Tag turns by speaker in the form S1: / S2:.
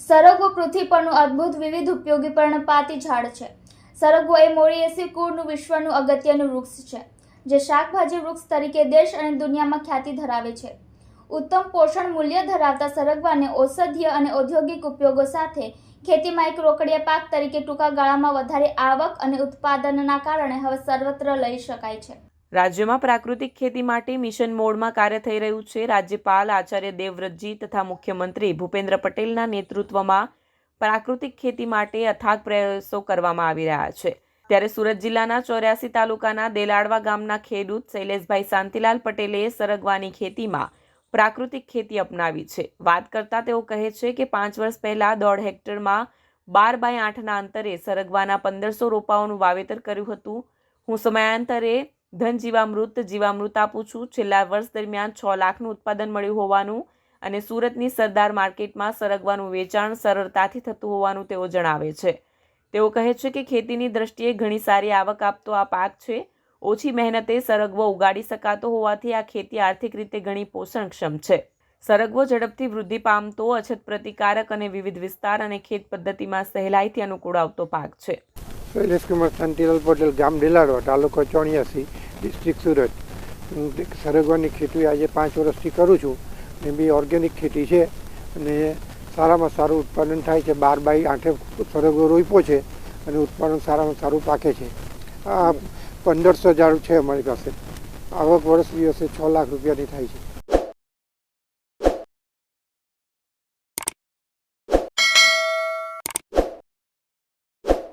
S1: સરગવો પૃથ્વી પરનું અદ્ભુત વિવિધ ઉપયોગી પર્ણપાતી ઝાડ છે. સરગવો એ મોરિયેસી કુળનું વિશ્વનું અગત્યનું વૃક્ષ છે, જે શાકભાજી વૃક્ષ તરીકે દેશ અને દુનિયામાં ખ્યાતિ ધરાવે છે. ઉત્તમ પોષણ મૂલ્ય ધરાવતા સરગવાને ઔષધીય અને ઔદ્યોગિક ઉપયોગો સાથે ખેતીમાં એક રોકડિયા પાક તરીકે ટૂંકા ગાળામાં વધારે આવક અને ઉત્પાદનના કારણે હવે સર્વત્ર લઈ શકાય છે.
S2: રાજ્યમાં પ્રાકૃતિક ખેતી માટે મિશન મોડમાં કાર્ય થઈ રહ્યું છે. રાજ્યપાલ આચાર્ય દેવવ્રતજી તથા મુખ્યમંત્રી ભૂપેન્દ્ર પટેલના નેતૃત્વમાં પ્રાકૃતિક ખેતી માટે અથાગ પ્રયાસો કરવામાં આવી રહ્યા છે. ત્યારે સુરત જિલ્લાના ચોર્યાસી તાલુકાના દેલાડવા ગામના ખેડૂત શૈલેષભાઈ શાંતિલાલ પટેલે સરગવાની ખેતીમાં પ્રાકૃતિક ખેતી અપનાવી છે. વાત કરતાં તેઓ કહે છે કે પાંચ વર્ષ પહેલાં દોઢ હેક્ટરમાં બાર બાય આઠના અંતરે સરગવાના પંદરસો રોપાઓનું વાવેતર કર્યું હતું. હું સમયાંતરે ધન જીવામૃત જીવામૃત આપું છું. છેલ્લા વર્ષ દરમિયાન છ લાખનું ઉત્પાદન મળ્યું હોવાનું અને સુરતની સરદાર માર્કેટમાં સરગવાનું વેચાણ સરળતાથી થતું હોવાનું તેઓ જણાવે છે. તેઓ કહે છે કે ખેતીની દ્રષ્ટિએ ઘણી સારી આવક આપતો આ પાક છે. ઓછી મહેનતે સરગવો ઉગાડી શકાતો હોવાથી આ ખેતી આર્થિક રીતે ઘણી પોષણક્ષમ છે. સરગવો ઝડપથી વૃદ્ધિ પામતો, અછત પ્રતિકારક અને વિવિધ વિસ્તાર અને ખેત પદ્ધતિમાં સહેલાઈથી અનુકૂળ આવતો પાક છે.
S3: શૈલેષ કુમાર શાંતિલાલ પટેલ ગામ ઢીલાડવા, તાલુકો ચોર્યાસી. ડિસ્ટ્રિક્ટ સુરત. સરગવાની ખેતી આજે પાંચ વર્ષથી કરું છું. એ બી ઓર્ગેનિક ખેતી છે. અને સારામાં સારું ઉત્પાદન થાય છે. બાર બાય આઠે સરગવો રોપ્યો છે અને ઉત્પાદન સારામાં સારું પાકે છે. આ પંદરસો ઝાડ છે અમારી પાસે. આવક વર્ષ દિવસે છ લાખ રૂપિયાની થાય છે.